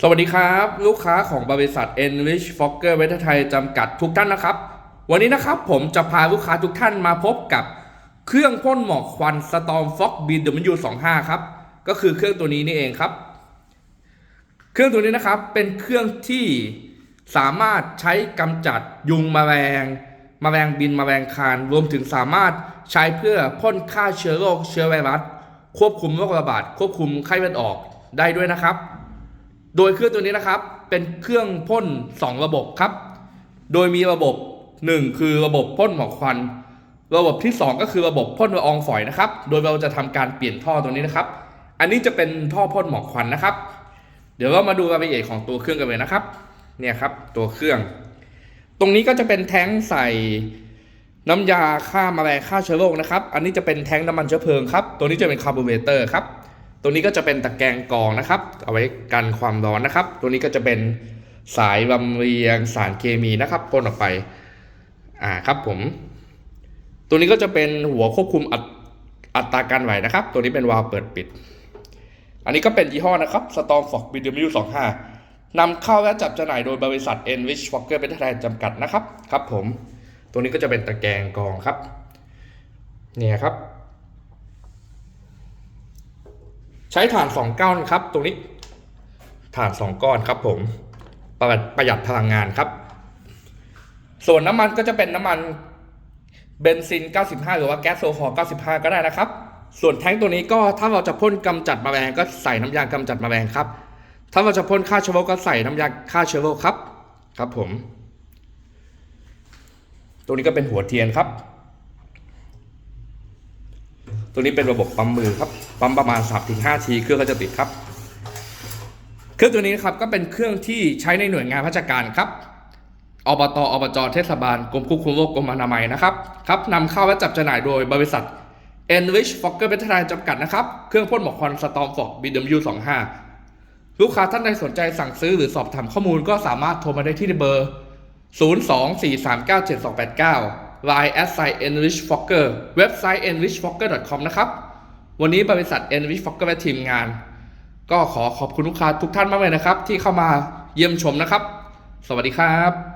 สวัสดีครับ ลูกค้าของบริษัท Enrich Fokker เวทไทยจำกัดทุกท่านนะครับ วันนี้นะครับผมจะพาลูกค้าทุกท่านมาพบกับเครื่องพ่นหมอกควัน Storm Fox BW25 ครับ ก็คือเครื่องตัวนี้นี่เองครับ เครื่องตัวนี้นะครับเป็นเครื่องที่สามารถใช้กำจัดยุงมแมลงแมลงบินมแมลงคานรวมถึงสามารถใช้เพื่อพ่นฆ่าเชื้อโรคเชื้อไวรัสควบคุมโรคระบาดควบคุมไข้เลือดออกได้ด้วยนะครับ โดยเครื่องตัวนี้นะครับ เป็นเครื่องพ่น 2 ระบบครับ โดยมีระบบ 1 คือระบบพ่นหมอกควัน ระบบที่ 2 ก็คือระบบพ่นละอองฝอยนะครับ โดยเราจะทำการเปลี่ยนท่อตัวนี้นะครับ อันนี้จะเป็นท่อพ่นหมอกควันนะครับ เดี๋ยวเรามาดูรายละเอียดของตัวเครื่องกันเลยนะครับ เนี่ยครับตัวเครื่อง ตรงนี้ก็จะเป็นแท้งใส่น้ำยาฆ่าแมลงฆ่าเชื้อโรคนะครับ อันนี้จะเป็นแท้งน้ำมันเชื้อเพลิงครับ ตัวนี้จะเป็นคาร์บูเรเตอร์ครับ ตัวนี้ก็จะเป็นตะแกรงกรองนะครับ เอาไว้กันความร้อนนะครับ ตัวนี้ก็จะเป็นสายลำเลียงสารเคมีนะครับพ่นออกไป อ่าครับผม ตัวนี้ก็จะเป็นหัวควบคุมอัตอัตราการไหวนะครับ ตัวนี้เป็นวาล์วเปิดปิด อันนี้ก็เป็นยี่ห้อนะครับ Storm Fox BW 25นำเข้าและจับจำหน่ายโดยบริษัท Enrich Fokker เป็นไทยจำกัดนะครับ ครับผม ตัวนี้ก็จะเป็นตะแกรงกรองครับ เนี่ยครับ ใช้ถ่าน 2 ก้อนครับ ตรงนี้ถ่าน 2 ก้อนครับ ผมประหยัดประหยัดพลังงานครับ ส่วนน้ำมันก็จะเป็นน้ำมันเบนซิน 95 หรือว่าแก๊สโซฮอล์95 ก็ได้นะครับ ส่วนแท้งตัวนี้ก็ถ้าเราจะพ่นกำจัดแมลงก็ใส่น้ำยากำจัดแมลงครับ ถ้าเราจะพ่นฆ่าเชื้อโรคก็ใส่น้ำยาฆ่าเชื้อโรคครับ ครับผม ตัวนี้ก็เป็นหัวเทียนครับ ตัวนี้เป็นระบบปั๊มมือครับ ปั๊มประมาณ 3-5 ทีเครื่องก็จะติดครับ เครื่องตัวนี้ครับก็เป็นเครื่องที่ใช้ในหน่วยงานราชการครับ อบต อบจ เทศบาล กรมควบคุมโรค กรมอนามัยนะครับครับนำเข้าและจับจำหน่ายโดยบริษัท Enrich Fokker เป็นทนายจำกัดนะครับ เครื่องพ่นหมอกควัน Storm Fox BW25 ลูกค้าท่านใดสนใจสั่งซื้อหรือสอบถามข้อมูลก็สามารถโทรมาได้ที่เบอร์ 024397289 Line at sign Enrich Fokker เว็บไซต์ enrichfokker.com นะครับ วันนี้บริษัท Enrich Fokker และทีมงาน ก็ขอขอบคุณลูกค้าทุกท่านมากเลยนะครับ ที่เข้ามาเยี่ยมชมนะครับ สวัสดีครับ